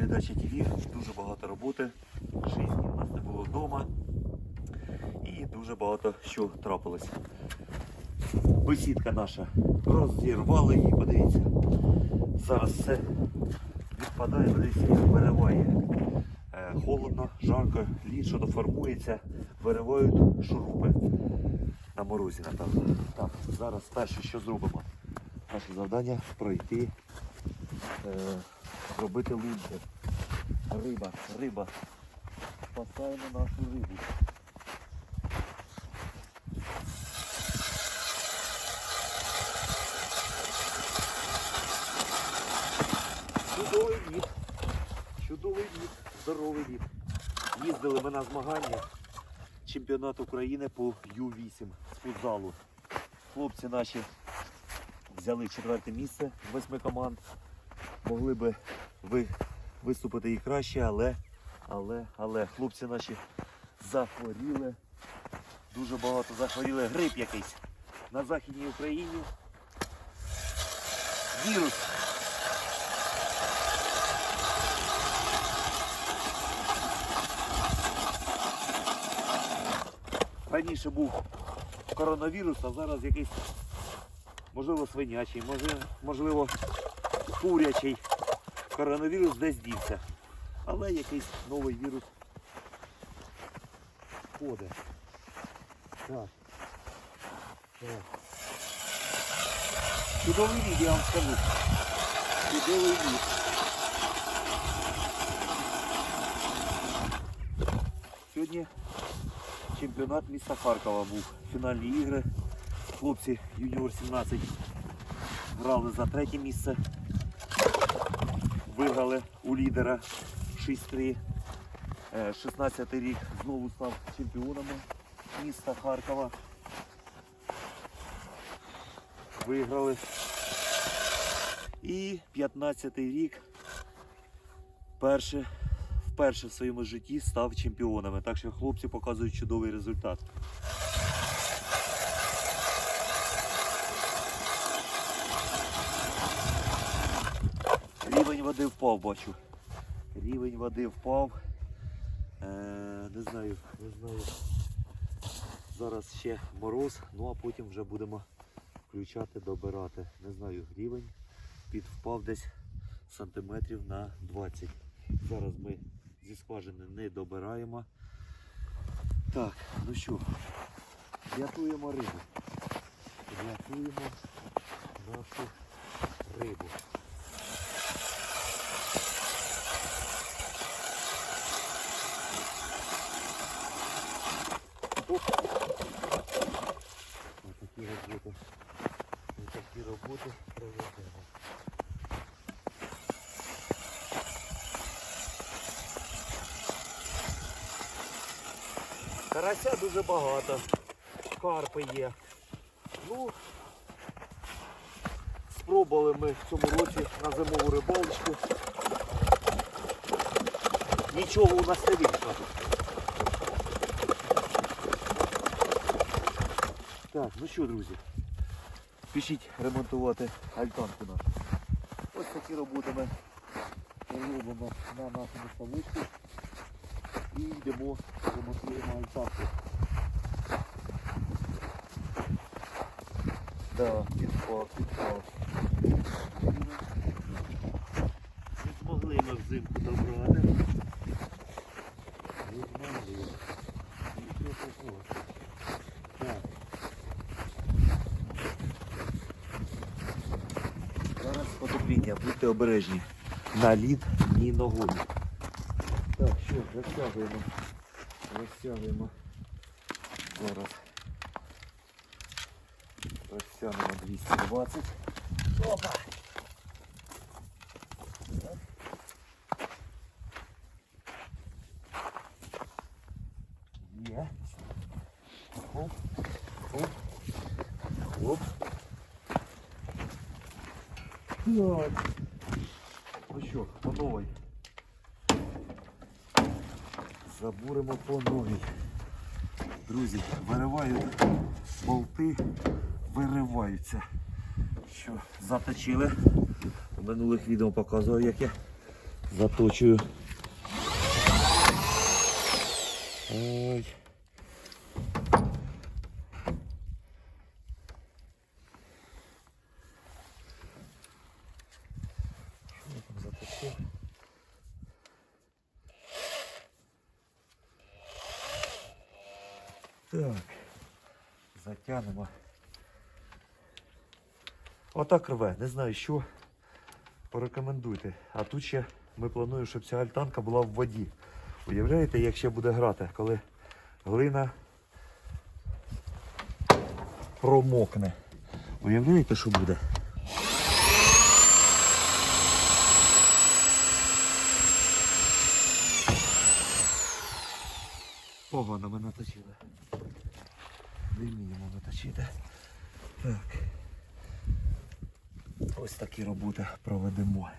передачі ТВ, дуже багато роботи. Шість днів нас не було вдома. І дуже багато що трапилось. Бесідка наша. Розірвали її, подивіться. Зараз все відпадає, вириває. Е, Холодно, жарко, лід, що формується, виривають шурупи на морозі, напевно. Так, зараз перше, що зробимо. Наше завдання пройти, е, зробити лунки. Риба, риба. Спасаємо нашу рибу. Чудовий лід. Чудовий лід, здоровий лід. Їздили ми на змагання. Чемпіонат України по Ю-8 з футзалу. Хлопці наші взяли четверте місце восьми команд. Могли би ви виступити і краще, але, але, але хлопці наші захворіли. Дуже багато захворіли. Грип якийсь на Західній Україні. Вірус. Раніше був коронавірус, а зараз якийсь, можливо, свинячий, можливо, курячий. Коронавірус десь дівся. Але якийсь новий вірус ходить. Так. Так. Чудовий лід, я вам скажу. Чудовий лід. Сьогодні чемпіонат міста Харкова був. Фінальні ігри. Хлопці юніор 17 грали за третє місце. Виграли у лідера 6-3. Е, 16 рік знову став чемпіонами міста Харкова. Виграли. І 15 рік перше, вперше в своєму житті став чемпіонами. Так що хлопці показують чудовий результат. Рівень води впав, бачу. Рівень води впав. Е, не знаю, не знаю. Зараз ще мороз, ну а потім вже будемо включати, добирати. Не знаю, рівень підвпав десь сантиметрів на 20. Зараз ми зі скважини не добираємо. Так, ну що, рятуємо рибу. Рятуємо нашу рибу. Оп. Отакі роботи. Отакі роботи проведемо. Карася дуже багато. Карпи є. Ну, спробували ми в цьому році на зимову рибалочку. Нічого у нас не вийшло. Так, ну що, друзі, спішіть ремонтувати альтанку нашу. Ось такі роботи ми робимо на нашому ставочку і йдемо ремонтуємо альтанку. Да, підпав, підпав. Не змогли ми взимку добрати. Не змогли. Нічого такого. Так. Зараз потепління, будьте обережні. На лід ні ногою. Так, що, розтягуємо. Розтягуємо. Зараз. Розтягнемо 220. Опа! Є. Оп. Оп. Оп. Так. Ну що, по новій. Забуримо по новій. Друзі, виривають болти, вириваються. Що, заточили. У минулих відео показував, як я заточую. Ой. Так, затягнемо. Отак рве, не знаю що. Порекомендуйте. А тут ще ми плануємо, щоб ця альтанка була в воді. Уявляєте, як ще буде грати, коли глина промокне. Уявляєте, що буде? Погано ми наточили. Не вміємо. Так. Ось такі роботи проведемо.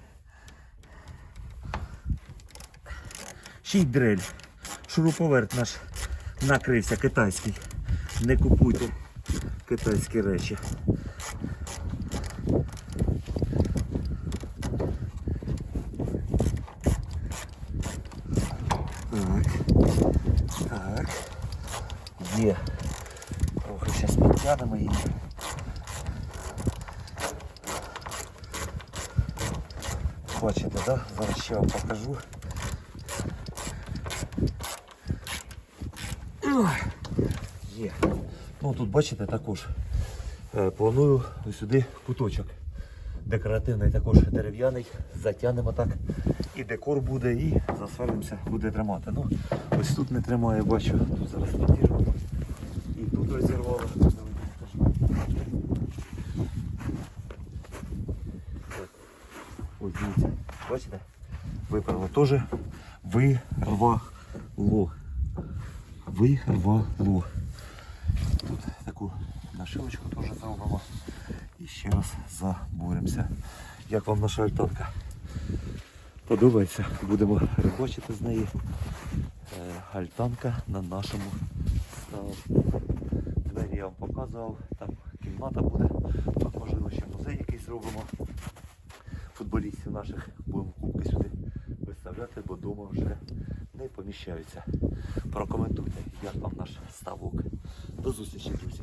Ще й дрель. Шуруповерт наш накрився китайський. Не купуйте китайські речі. Так. Так. Є. Трохи підтягнемо її. Бачите, да? Зараз ще вам покажу. Є. Ну тут бачите також. е, Планую сюди куточок. Декоративний також дерев'яний, затягнемо так. І декор буде, і засверлимося, буде тримати. Ну, ось тут не тримає, бачу, тут зараз підірвано. І тут розірвало. Ось дивіться, бачите? Виправило теж вирвало. Вирвало. Тут таку нашивочку теж зробимо. І ще раз заборемося. Як вам наша альтанка? Подобається, будемо рибачити з неї. Е, Альтанка на нашому ставку. Двері я вам показував, там кімната буде, тут можливо ще музей якийсь зробимо. Футболістів наших будемо кубки сюди виставляти, бо вдома вже не поміщаються. Прокоментуйте, як вам наш ставок. До зустрічі, друзі.